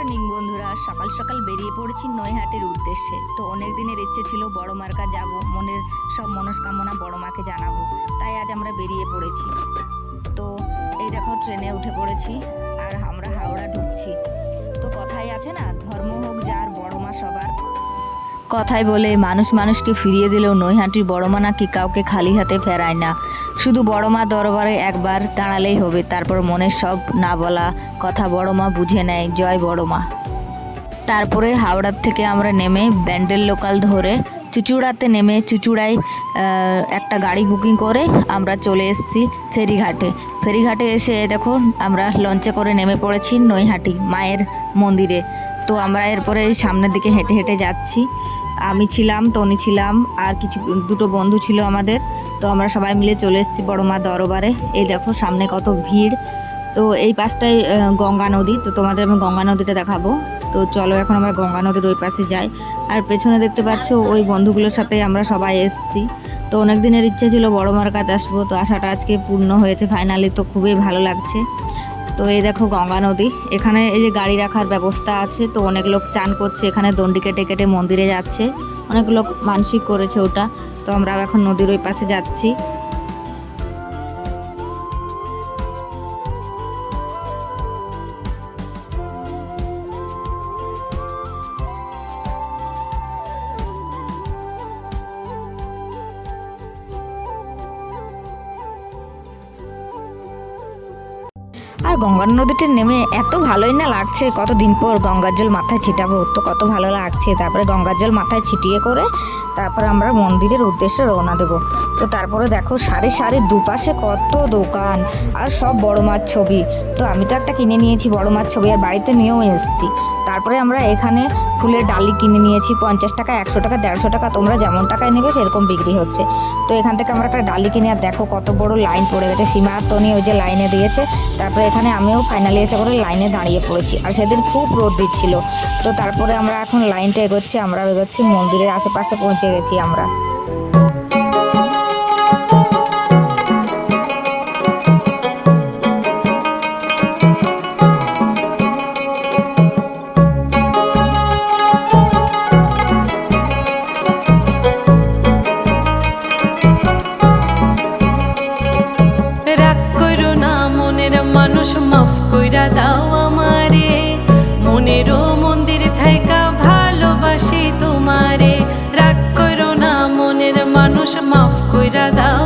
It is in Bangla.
মর্নিং বন্ধুরা। সকাল সকাল বেরিয়ে পড়েছি নৈহাটের উদ্দেশ্যে। তো অনেক দিনের ইচ্ছে ছিল বড় কাছে যাব। মনের সব মনস্কামনা বড় মাকে জানাব। তাই আজ আমরা বেরিয়ে পড়েছি। তো এই দেখো, ট্রেনে উঠে পড়েছি আর আমরা হাওড়া ঢুকছি। তো কথাই আছে না, ধর্ম হোক যার, বড় মা সবার। কথাই বলে মানুষ মানুষকে ফিরিয়ে দিলেও নৈহাটির বড় মা নাকি কাউকে খালি হাতে ফেরায় না। শুধু বড় মা দরবারে একবার দাঁড়ালেই হবে, তারপর মনের সব না বলা কথা বড় মা বুঝে নেয়, জয় বড় মা তারপরে হাওড়ার থেকে আমরা নেমে ব্যান্ডেল লোকাল ধরে চুচুড়াতে নেমে চুচুড়ায় একটা গাড়ি বুকিং করে আমরা চলে এসেছি ফেরিঘাটে। ফেরিঘাটে এসে দেখো আমরা লঞ্চে করে নেমে পড়েছি নৈহাটি মায়ের মন্দিরে। তো আমরা এরপরে সামনের দিকে হেঁটে হেঁটে যাচ্ছি। আমি ছিলাম তনি ছিলাম আর কিছু দুটো বন্ধু ছিল আমাদের। তো আমরা সবাই মিলে চলে এসেছি বড় মা দরবারে। এই দেখো সামনে কত ভিড়। তো এই পাশটায় আহ, গঙ্গা নদী। তো তোমাদের আমি গঙ্গা নদীটা দেখাবো। তো চলো এখন আমরা গঙ্গা নদীর ওই পাশে যাই। আর পেছনে দেখতে পাচ্ছ ওই বন্ধুগুলোর সাথে আমরা সবাই এসেছি। তো অনেক দিনের ইচ্ছে ছিল বড় মার কাছে আসব। তো আশাটা আজকে পূর্ণ হয়েছে ফাইনালি তো খুবই ভালো লাগছে। তো এই দেখো গঙ্গা নদী। এখানে এই যে গাড়ি রাখার ব্যবস্থা আছে, তো অনেক লোক চান করছে এখানে দণ্ডি কেটে কেটে মন্দিরে যাচ্ছে। অনেক লোক মানসিক করেছে ওটা। তো আমরা এখন নদীর ওই পাশে যাচ্ছি। আর গঙ্গার নদীতে নেমে এত ভালোই না লাগছে। কতদিন পর গঙ্গার জল মাথায় ছিটাবো, তো কত ভালো লাগছে। তারপরে গঙ্গার জল মাথায় ছিটিয়ে করে তারপরে আমরা মন্দিরের উদ্দেশ্যে রওনা দেবো। তো তারপরে দেখো সারি সারি দুপাশে কত দোকান আর সব বড় মাছ ছবি। তো আমি তো একটা কিনে নিয়েছি বড় মাছ ছবি আর বাড়িতে নিয়েও এসেছি। তারপরে আমরা এখানে ফুলের ডালি কিনে নিয়েছি, পঞ্চাশ টাকা, একশো টাকা, দেড়শো টাকা, তোমরা যেমন টাকায় নেবে সেরকম বিক্রি হচ্ছে। তো এখান থেকে আমরা একটা ডালি কিনে, আর দেখো কত বড় লাইন পড়ে গেছে সীমা তনি ওই যে লাইনে দিয়েছে। তারপরে এখানে আমিও ফাইনালি এসে করে লাইনে দাঁড়িয়ে পড়েছি। আর সেদিন খুব রোদ দিচ্ছিল। তো তারপরে আমরা এখন লাইনটা এগোচ্ছি, আমরা এগোচ্ছি, মন্দিরের আশেপাশে পৌঁছে গেছি আমরা। মানুষ মাফ কইরা দাও আমারে। মনেরও মন্দির থাইকা ভালোবাসি তোমারে। রাগ করো না, মনের মানুষ মাফ কইরা দাও